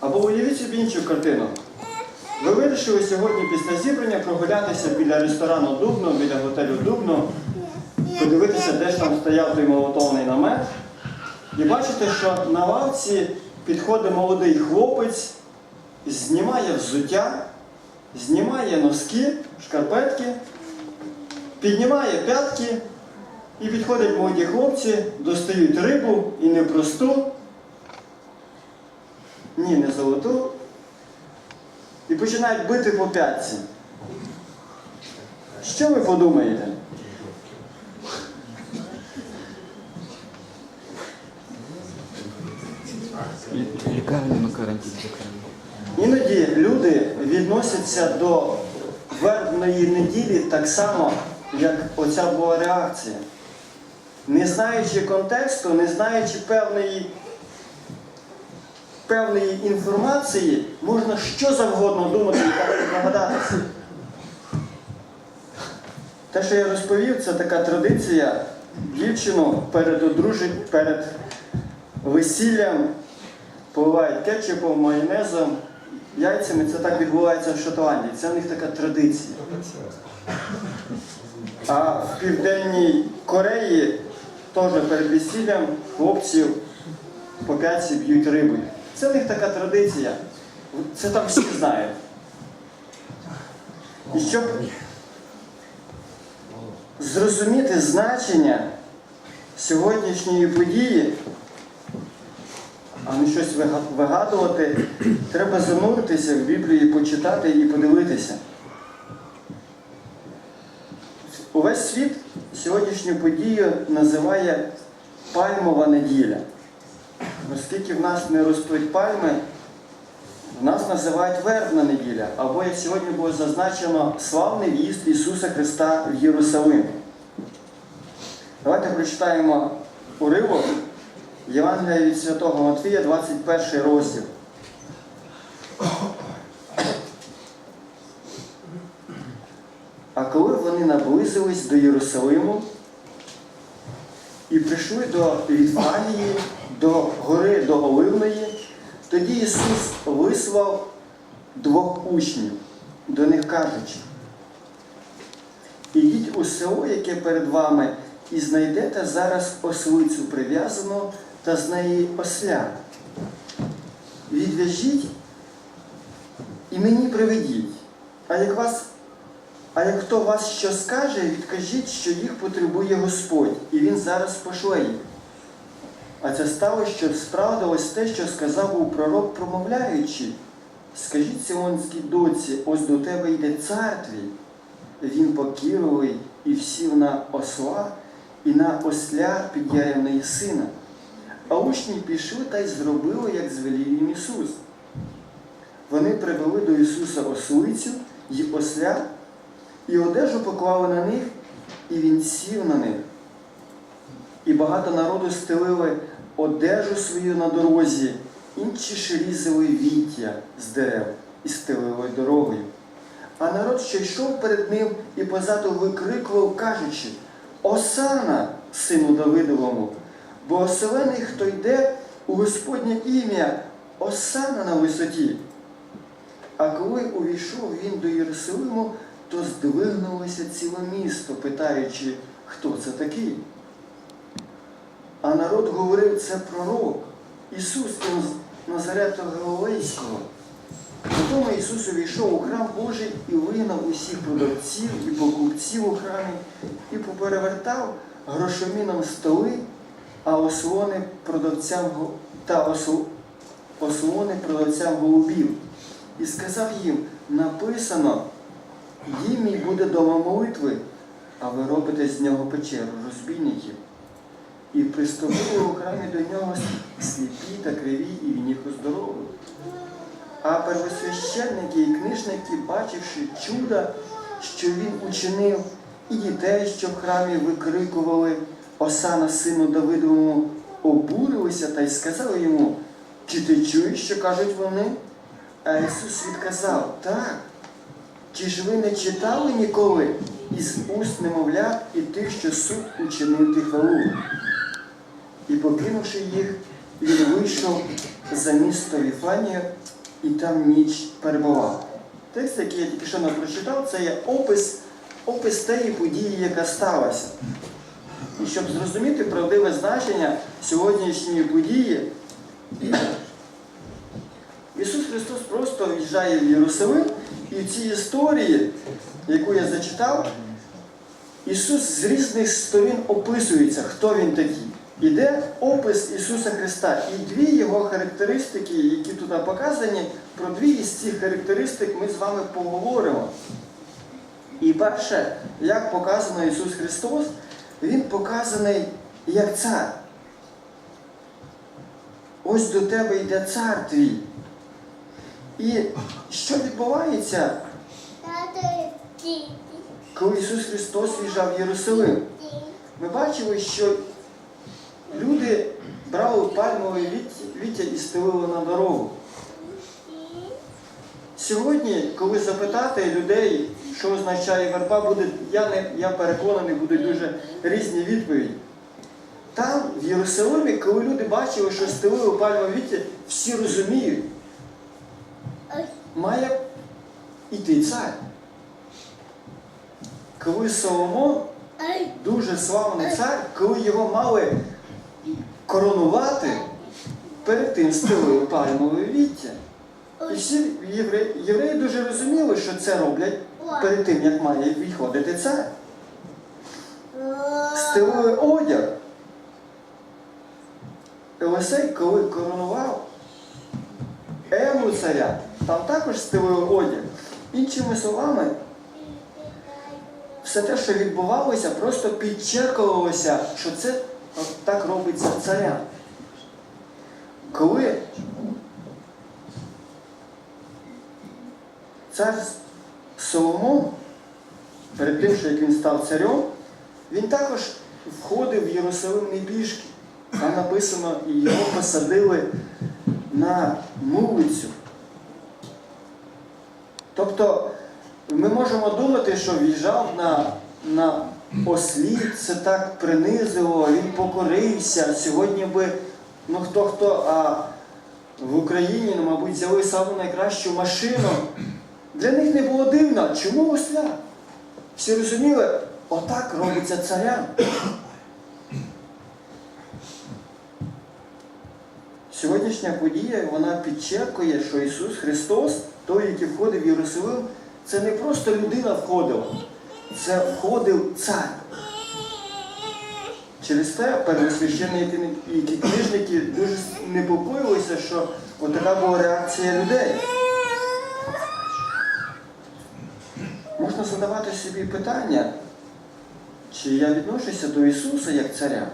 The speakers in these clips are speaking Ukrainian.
Або уявіть собі іншу картину. Ви вирішили сьогодні після зібрання прогулятися біля ресторану Дубно, біля готелю Дубно, подивитися, де ж там стояв той молотовний намет. І бачите, що на лавці підходить молодий хлопець, знімає взуття, знімає носки, шкарпетки, піднімає п'ятки, і підходять молоді хлопці, достають рибу і не просту, ні, не золоту, і починають бити по п'ятці. Що ви подумаєте? Іноді люди відносяться до вербної неділі так само, як оця була реакція. Не знаючи контексту, не знаючи певної, певної інформації, можна що завгодно думати і нагадатися. Те, що я розповів, це така традиція дівчину перед одружень, перед весіллям поливають кетчупом, майонезом, яйцями. Це так відбувається в Шотландії. Це в них така традиція. А в Південній Кореї теж перед весіллям хлопців по п'ятці б'ють рибою. Це в них така традиція. Це там всі знають. І щоб зрозуміти значення сьогоднішньої події, а не щось вигадувати, треба зануритися в Біблію, почитати і подивитися. Увесь світ сьогоднішню подію називає пальмова неділя. Оскільки в нас не ростуть пальми, в нас називають вербна неділя, або як сьогодні було зазначено, славний в'їзд Ісуса Христа в Єрусалим. Давайте прочитаємо уривок Євангелія від Святого Матвія, 21 розділ. А коли вони наблизились до Єрусалиму і прийшли до Віфанії, до гори до Оливної, тоді Ісус вислав двох учнів, до них кажучи, ідіть у село, яке перед вами, і знайдете зараз ослицю прив'язану та з неї осля. Відв'яжіть і мені приведіть. А як вас а як хто вас що скаже, відкажіть, що їх потребує Господь, і він зараз пошле їх. А це стало, щоб справдилось те, що сказав був пророк, промовляючи. Скажіть Сіонській доці, ось до тебе йде цар твій. Він покірливий і всів на осла, і на осля підяєвної сина. А учні пішли та й зробили, як звелів їм Ісус. Вони привели до Ісуса ослицю й осля, і одежу поклали на них, і він сів на них. І багато народу стелили одежу свою на дорозі, інші ж різали віття з дерев і стелили дорогою. А народ, що йшов перед ним і позаду викрикував, кажучи, Осана, сину Давидовому, бо оселений, хто йде у Господнє ім'я, Осана на висоті. А коли увійшов він до Єрусалиму, то здвигнулося ціле місто, питаючи, хто це такий. А народ говорив, це пророк, Ісус Назарета Галилейського. Потім Ісус увійшов у храм Божий і вигнав усіх продавців і покупців у храмі, і поперевертав грошоміном столи, а ослони продавцям та осл- ослони продавцям голубів. І сказав їм, написано, дім мій буде дома молитви, а ви робите з нього печеру розбійників. І приступили у храмі до нього сліпі та криві і він їх оздоровив. А первосвященники і книжники, бачивши чуда, що він учинив, і дітей, що в храмі викрикували Осана сину Давидовому, обурилися та й сказали йому, чи ти чуєш, що кажуть вони? А Ісус відказав, так. Чи ж ви не читали ніколи із уст немовлят і тих, що суд учинив тих хвалу? І покинувши їх, він вийшов за місто Віфанію і там ніч перебував. Текст, який я тільки що нам прочитав, це є опис, опис тієї події, яка сталася. І щоб зрозуміти правдиве значення сьогоднішньої події, Ісус Христос просто в'їжджає в Єрусалим, і в цій історії, яку я зачитав, Ісус з різних сторін описується, хто Він такий. Іде опис Ісуса Христа. І дві його характеристики, які тут показані, про дві із цих характеристик ми з вами поговоримо. І перше, як показано Ісус Христос, Він показаний як цар. Ось до тебе йде цар твій. І що відбувається, коли Ісус Христос в'їжджав в Єрусалим? Ми бачили, що люди брали пальмове віття- і стелили на дорогу. Сьогодні, коли запитати людей, що означає верба, буде, я, не, я переконаний, будуть дуже різні відповіді. Там, в Єрусалимі, коли люди бачили, що стелили пальмове віття, всі розуміють, має іти цар. Коли Соломон, дуже славний цар, коли його мали коронувати, перед тим стелили пальмове віття. І всі євреї, євреї дуже розуміли, що це роблять перед тим, як має відходити цар. Стелили одяг. Елисей, коли коронував Еву царя, там також стелили одяг. Іншими словами, все те, що відбувалося, просто підчеркувалося, що це от так робиться царям. Коли цар Соломон, перед тим, що як він став царем, він також входив в Єрусалим не пішки. Там написано, і його посадили на мулицю. Тобто ми можемо думати, що в'їжджав на, на ослі, це так принизило, він покорився. Сьогодні би, ну хто хто, а в Україні, ну, мабуть, взяли саму найкращу машину. Для них не було дивно, чому осля? Всі розуміли, отак робиться царям. Сьогоднішня подія вона підчеркує, що Ісус Христос, той, який входив в Єрусалим, це не просто людина входила, це входив цар. Через те первосвященники і книжники дуже непокоїлися, що отака була реакція людей. Можна задавати собі питання, чи я відношуся до Ісуса як царя?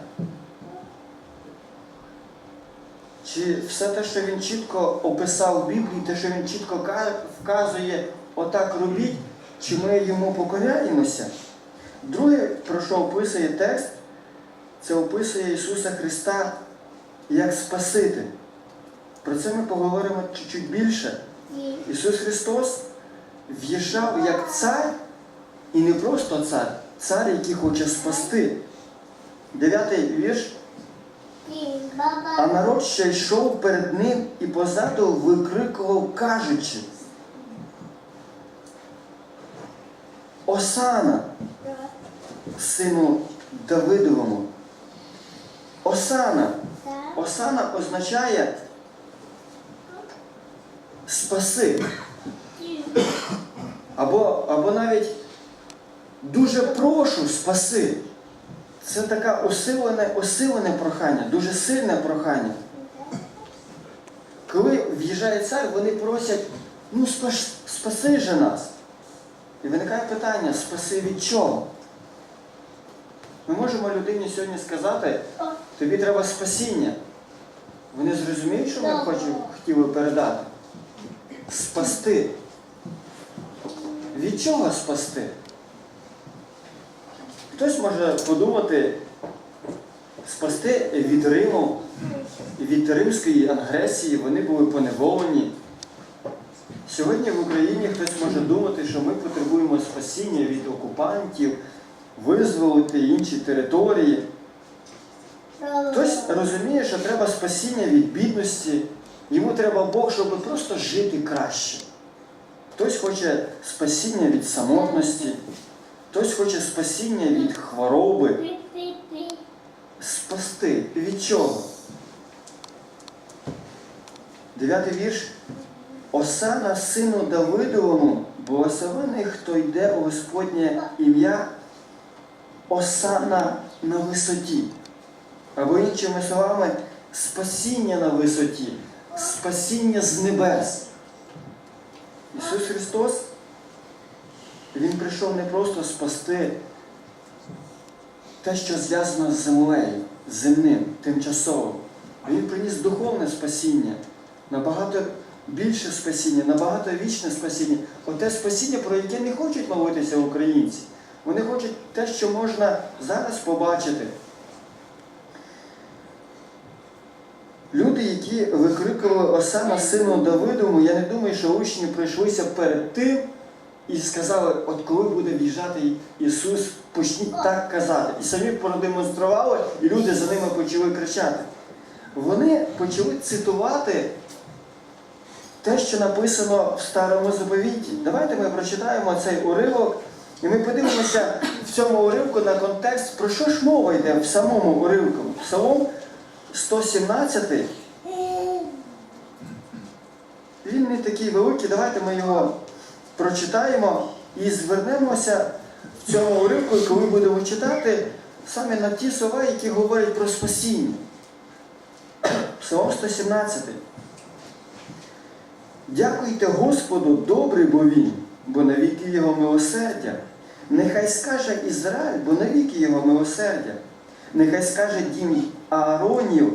Чи все те, що він чітко описав в Біблії, те, що він чітко вказує, отак робіть, чи ми йому покоряємося? Друге, про що описує текст, це описує Ісуса Христа як Спаситель. Про це ми поговоримо чуть-чуть більше. Ісус Христос в'їжджав як цар, і не просто цар, цар, який хоче спасти. Дев'ятий вірш. А народ ще йшов перед ним і позаду викрикував, кажучи. Осана, сину Давидовому. Осана. Осана означає спаси. Або, або навіть дуже прошу спаси. Це таке осилене, осилене прохання, дуже сильне прохання. Коли в'їжджає цар, вони просять, ну спаси же нас. І виникає питання, спаси від чого? Ми можемо людині сьогодні сказати, тобі треба спасіння. Вони зрозуміють, що ми хочемо, хотіли передати? Спасти. Від чого спасти? Хтось може подумати, спасти від Риму, від римської агресії, вони були поневолені. Сьогодні в Україні хтось може думати, що ми потребуємо спасіння від окупантів, визволити інші території. Хтось розуміє, що треба спасіння від бідності, Йому треба Бог, щоб просто жити краще. Хтось хоче спасіння від самотності, хтось хоче спасіння від хвороби. Спасти. Від чого? Дев'ятий вірш. Осана сину Давидовому, благословений, хто йде у Господнє ім'я, осана на висоті. Або іншими словами, спасіння на висоті, спасіння з небес. Ісус Христос, Він прийшов не просто спасти те, що зв'язано з землею, земним, тимчасовим. Він приніс духовне спасіння, набагато більше спасіння, набагато вічне спасіння. Оте спасіння, про яке не хочуть молитися українці. Вони хочуть те, що можна зараз побачити. Люди, які викрикували Осана сину Давидовому, я не думаю, що учні пройшлися перед тим і сказали, от коли буде в'їжджати Ісус, почніть так казати. І самі продемонстрували, і люди за ними почали кричати. Вони почали цитувати те, що написано в Старому Заповіті. Давайте ми прочитаємо цей уривок, і ми подивимося в цьому уривку на контекст, про що ж мова йде в самому уривку. Псалом 117. Він не такий великий, давайте ми його прочитаємо і звернемося в цьому уривку, коли будемо читати саме на ті слова, які говорять про спасіння. Псалом 117. Дякуйте Господу, добрий бо він, бо навіки його милосердя. Нехай скаже Ізраїль, бо навіки його милосердя. Нехай скаже дім Ааронів,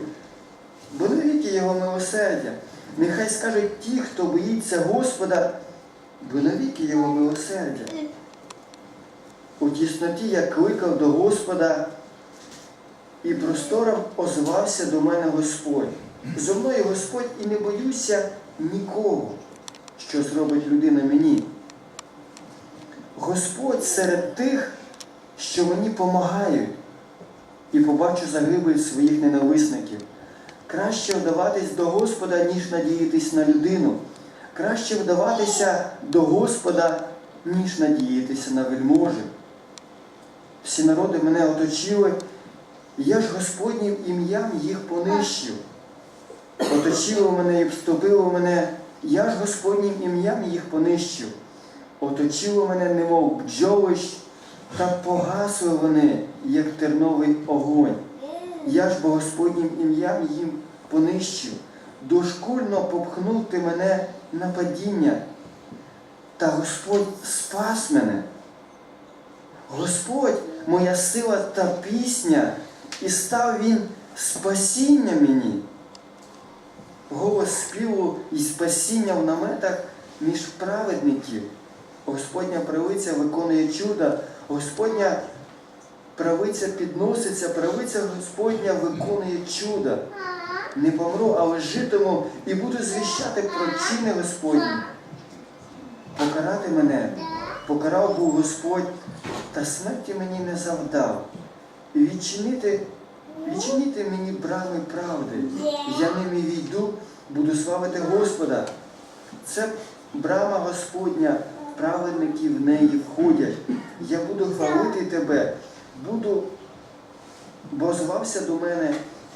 бо навіки його милосердя. Нехай скажуть ті, хто боїться Господа, бо навіки його милосердя. У тісноті я кликав до Господа, і простором озвався до мене Господь. Зо мною Господь і не боюся нікого, що зробить людина мені. Господь серед тих, що мені помагають, і побачу загибель своїх ненависників. Краще вдаватись до Господа, ніж надіятись на людину. Краще вдаватися до Господа, ніж надіятися на вельможі. Всі народи мене оточили, і я ж Господнім ім'ям їх понищив. Оточили мене і вступили мене, я ж Господнім ім'ям їх понищив. Оточили мене, немов бджолищ, та погасли вони, як терновий огонь. Я ж бо Господнім ім'ям їм понищив, дошкульно попхнув ти мене на падіння, та Господь спас мене. Господь моя сила та пісня, і став Він спасіння мені. Голос співу і спасіння в наметах між праведників. Господня правиця виконує чуда, Господня правиця підноситься, правиця Господня виконує чуда. Не помру, але житиму і буду звіщати про чини Господні. Покарати мене, покарав був Господь, та смерті мені не завдав. І відчинити, відчинити мені брами правди. Я ними війду, буду славити Господа. Це брама Господня, праведники в неї входять. Я буду хвалити тебе, буду, бо звався до мене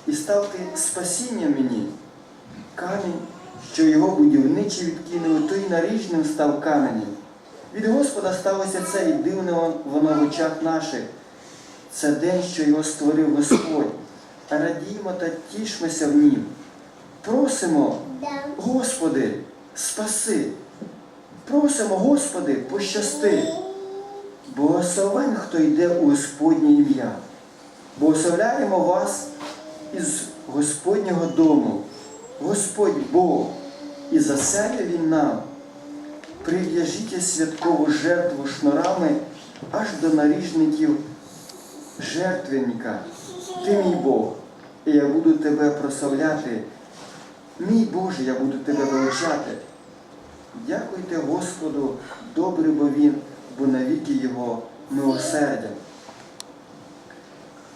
і став ти спасіння мені. Камінь, що його будівничі відкинули, той наріжним став каменем. Від Господа сталося це і дивне воно в очах наших. Це день, що його створив Господь. Радіймо та тішмося в нім. Просимо, Господи, спаси. Просимо, Господи, пощасти. Благословен, хто йде у Господнє ім'я. Благословляємо вас із Господнього дому. Господь Бог, і заселя Він нам. Прив'яжіть святкову жертву шнурами аж до наріжників жертвенника. Ти мій Бог, і я буду тебе прославляти. Мій Боже, я буду тебе величати. Дякуйте Господу, добрий бо Він, бо навіки Його милосердя.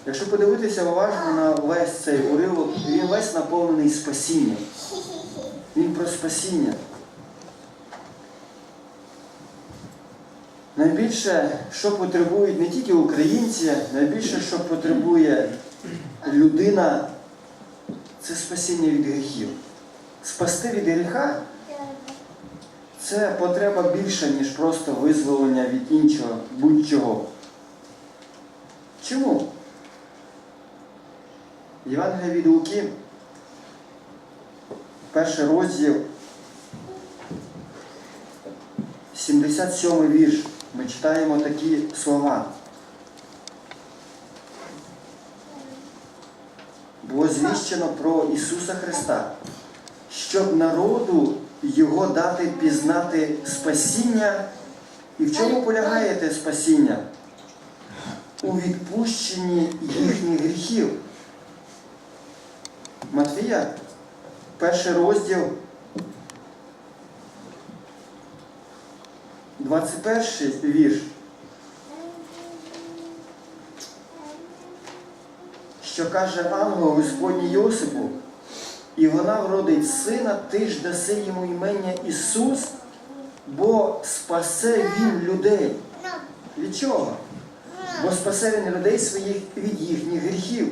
Якщо подивитися уважно на весь цей уривок, він весь наповнений спасінням. Він про спасіння. Найбільше, що потребують не тільки українці, найбільше, що потребує людина, це спасіння від гріхів. Спасти від гріха це потреба більша, ніж просто визволення від іншого будь-чого. Чому? Євангелія від Луки, перший розділ, 77 вірш. Ми читаємо такі слова. Було звіщено про Ісуса Христа, щоб народу Його дати пізнати спасіння. І в чому полягає те спасіння? У відпущенні їхніх гріхів. Матвія, перший розділ, 21 вірш. Що каже ангел Господній Йосипу, і вона вродить сина, ти ж даси йому імення Ісус, бо спасе він людей. Від чого? Бо спасе він людей своїх від їхніх гріхів.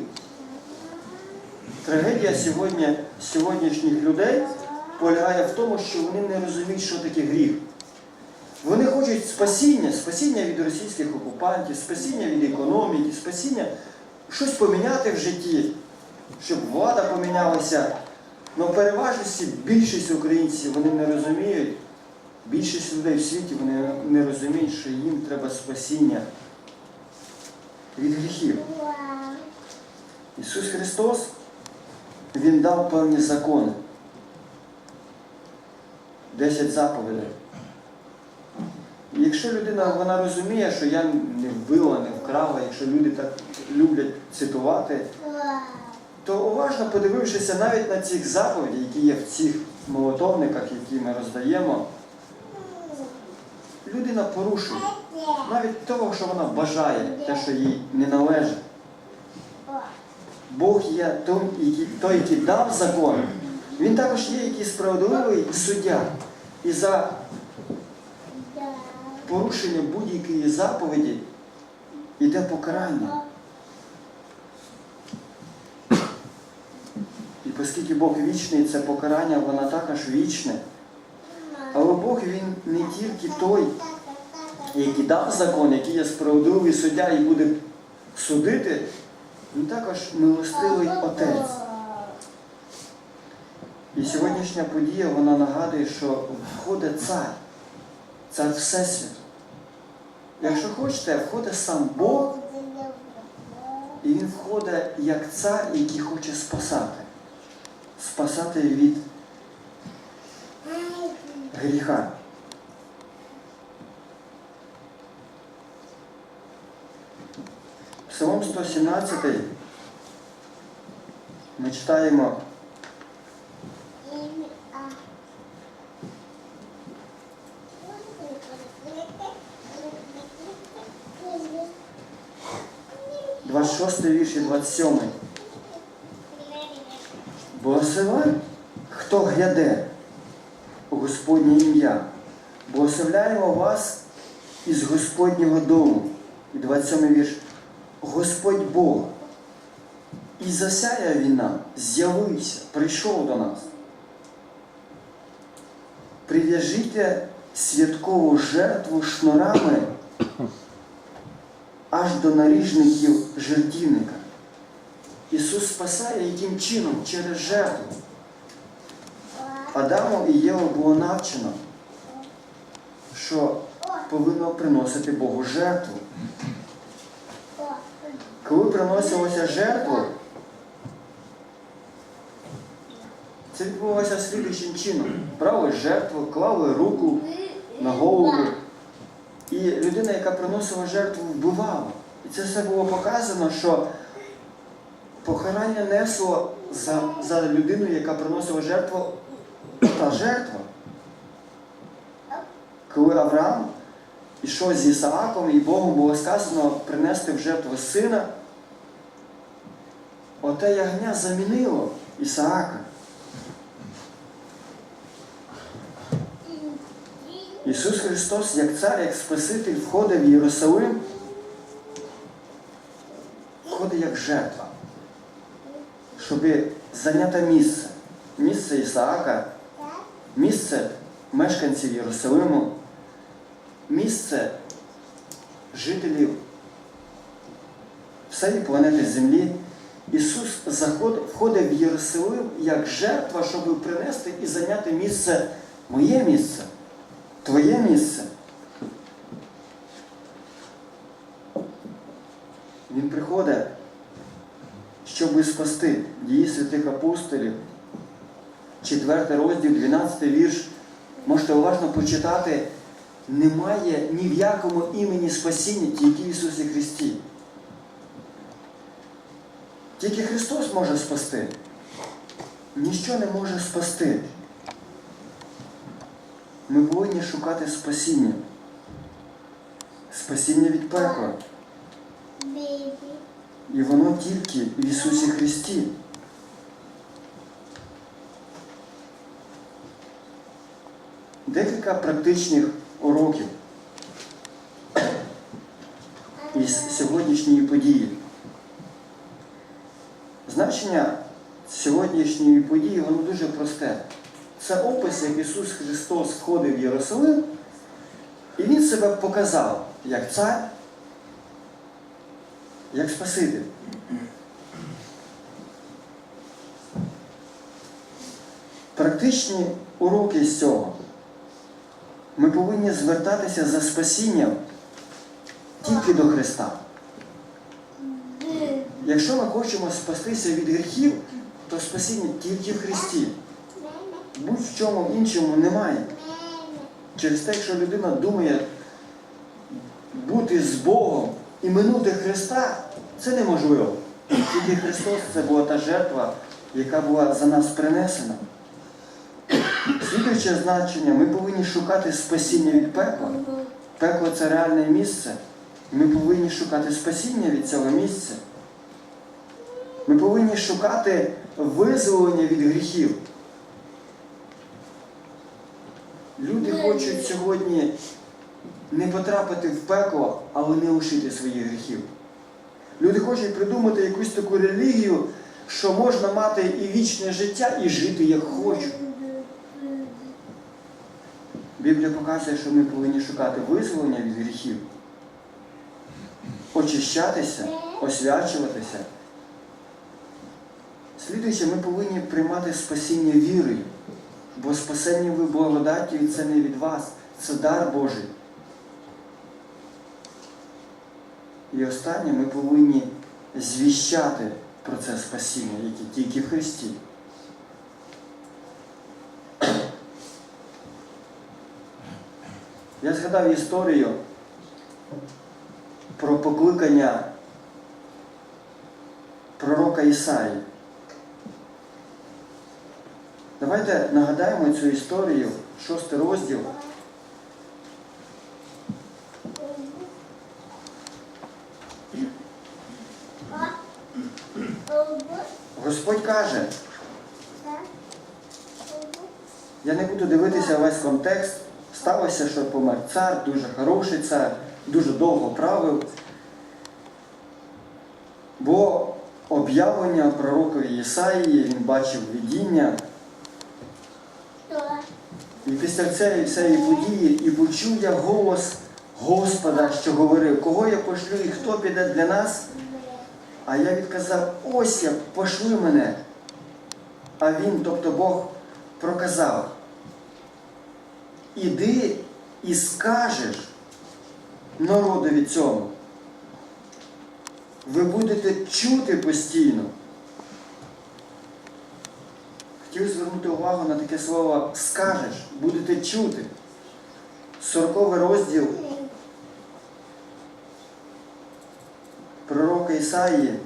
Трагедія сьогодні, сьогоднішніх людей полягає в тому, що вони не розуміють, що таке гріх. Вони хочуть спасіння, спасіння від російських окупантів, спасіння від економіки, спасіння, щось поміняти в житті, щоб влада помінялася. Але в переважності більшість українців вони не розуміють, більшість людей в світі вони не розуміють, що їм треба спасіння від гріхів. Ісус Христос, Він дав певні закони. Десять заповідей. Якщо людина вона розуміє, що я не вбила, не вкрала, якщо люди так люблять цитувати, то уважно подивившися навіть на цих заповідей, які є в цих молотовниках, які ми роздаємо, людина порушує. Навіть того, що вона бажає, те, що їй не належить. Бог є той, який дав закон, він також є який справедливий суддя. І за порушення будь-якої заповіді йде покарання. І оскільки Бог вічний, це покарання, воно також вічне. Але Бог він не тільки той, який дав закон, який є справедливий суддя і буде судити, він також милостивий отець. І сьогоднішня подія вона нагадує, що входить цар, цар Всесвіту. Якщо хочете, входить сам Бог, і він входить як цар, який хоче спасати. Спасати від гріха. Псалом 117 ми читаємо Thank 26 вірш і 27. Благословен, хто гляде у Господнє ім'я. Благословляємо вас із Господнього дому. І 27 вірш. Господь Бог. І засяє він нам, з'явився, прийшов до нас. Прив'яжіть святкову жертву шнурами аж до наріжників жертівника. Ісус спасає яким чином? Через жертву. Адаму і Єву було навчено, що повинно приносити Богу жертву. Коли приносилася жертва, це відбувалося слідуючим чином. Брали жертву, клали руку на голову. І людина, яка приносила жертву, вбивала. І це все було показано, що покарання несло за, за людину, яка приносила жертву, та жертва. Коли Авраам ішов з Ісааком, і Богом було сказано принести в жертву сина, оте ягня замінило Ісаака. Ісус Христос, як цар, як Спаситель, входить в Єрусалим, входить як жертва, щоб зайняти місце. Місце Ісаака, місце мешканців Єрусалиму, місце жителів всієї планети Землі. Ісус входить в Єрусалим як жертва, щоб принести і зайняти місце, моє місце, твоє місце. Він приходить, щоб спасти дії святих апостолів. Четвертий розділ, 12 вірш. Можете уважно почитати. Немає ні в якому імені спасіння, тільки в Ісусі Христі. Тільки Христос може спасти. Ніщо не може спасти. Ми повинні шукати спасіння. Спасіння від пекла. І воно тільки в Ісусі Христі. Декілька практичних уроків із сьогоднішньої події. Значення сьогоднішньої події воно дуже просте. Це опис, як Ісус Христос входив в Єрусалим, і Він себе показав як цар, як Спаситель. Практичні уроки з цього. Ми повинні звертатися за спасінням тільки до Христа. Якщо ми хочемо спастися від гріхів, то спасіння тільки в Христі. Будь-в чому іншому немає. Через те, якщо людина думає бути з Богом і минути Христа, це неможливо. Тільки Христос це була та жертва, яка була за нас принесена. Слідуюче значення, ми повинні шукати спасіння від пекла. Пекло це реальне місце. Ми повинні шукати спасіння від цього місця. Ми повинні шукати визволення від гріхів. Люди хочуть сьогодні не потрапити в пекло, але не лишити своїх гріхів. Люди хочуть придумати якусь таку релігію, що можна мати і вічне життя, і жити як хочуть. Біблія показує, що ми повинні шукати визволення від гріхів, очищатися, освячуватися. Слідуюче, ми повинні приймати спасіння вірою, бо спасення ви благодаті це не від вас, це дар Божий. І останнє, ми повинні звіщати про це спасіння, яке тільки в Христі. Я згадав історію про покликання пророка Ісаї. Давайте нагадаємо цю історію, шостий розділ. Господь каже, я не буду дивитися весь контекст. Сталося, що помер цар, дуже хороший цар, дуже довго правив. Бо об'явлення пророкові Ісаїї, він бачив видіння. І після цієї всієї події і почув я голос Господа, що говорив, кого я пошлю і хто піде для нас. А я відказав, ось я, пошли мене. А він, тобто Бог, проказав, іди і скажеш народові цьому. Ви будете чути постійно. Хотів звернути увагу на таке слово скажеш, будете чути. Сороковий розділ пророка Ісаї,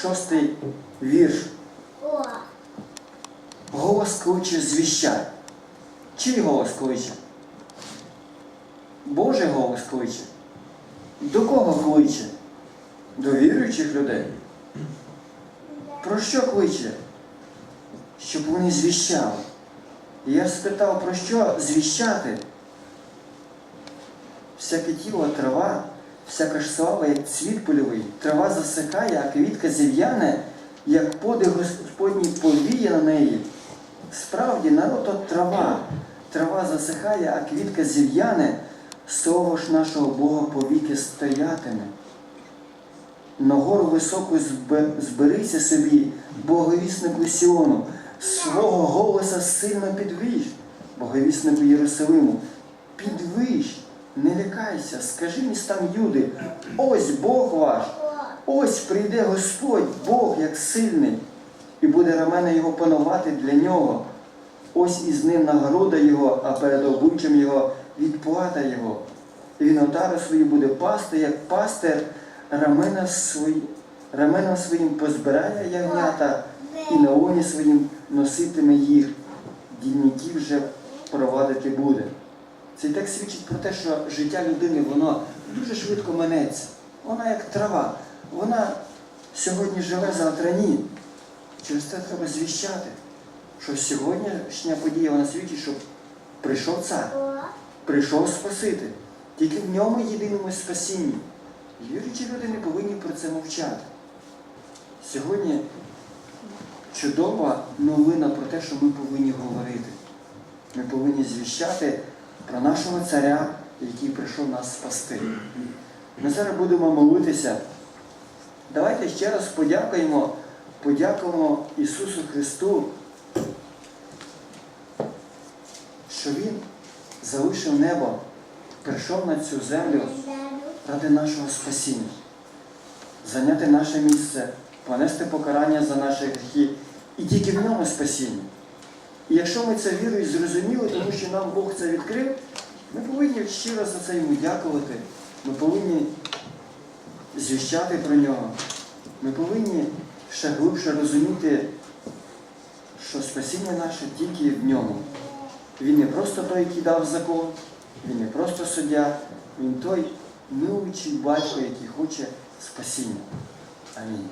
шостий вірш. Голос кличе звіщай. Чий голос кличе? Божий голос кличе. До кого кличе? До віруючих людей. Про що кличе? Щоб вони звіщали. І я спитав, про що звіщати? Всяке тіло трава, всяка ж слава, як цвіт польовий, трава засихає, а квітка зів'яне, як подих Господній повіє на неї. Справді, народ от трава, трава засихає, а квітка зів'яне, слово ж нашого Бога повіки стоятиме. На гору високу зберися собі, боговіснику Сіону, свого голоса сильно підвищ, боговіснику Єрусалиму, підвищ, не лякайся, скажи містам Юди, ось Бог ваш, ось прийде Господь, Бог як сильний, і буде рамена його панувати для нього. Ось із ним нагорода його, а перед обличчям його відплата його. І він отару свою буде пасти, як пастир рамена свої, раменом своїм позбирає ягнята, і на лоні своїм носитиме їх, дільників вже провадити буде. Цей текст свідчить про те, що життя людини воно дуже швидко минеться. Вона як трава. Вона сьогодні живе, завтра ні. Через це треба звіщати, що сьогоднішня подія вона свідчить, що прийшов цар, прийшов спасити. Тільки в ньому єдиному спасінні. Віруючі люди не повинні про це мовчати. Сьогодні чудова новина про те, що ми повинні говорити. Ми повинні звіщати про нашого царя, який прийшов нас спасти. Ми зараз будемо молитися. Давайте ще раз подякуємо, подякуємо Ісусу Христу, що Він залишив небо, прийшов на цю землю ради нашого спасіння, зайняти наше місце, понести покарання за наші гріхи і тільки в ньому спасіння. І якщо ми це вірою зрозуміли, тому що нам Бог це відкрив, ми повинні щиро за це йому дякувати. Ми повинні звіщати про нього. Ми повинні ще глибше розуміти, що спасіння наше тільки в ньому. Він не просто той, який дав закон, він не просто суддя, він той милуючий батько, який хоче спасіння. Амінь.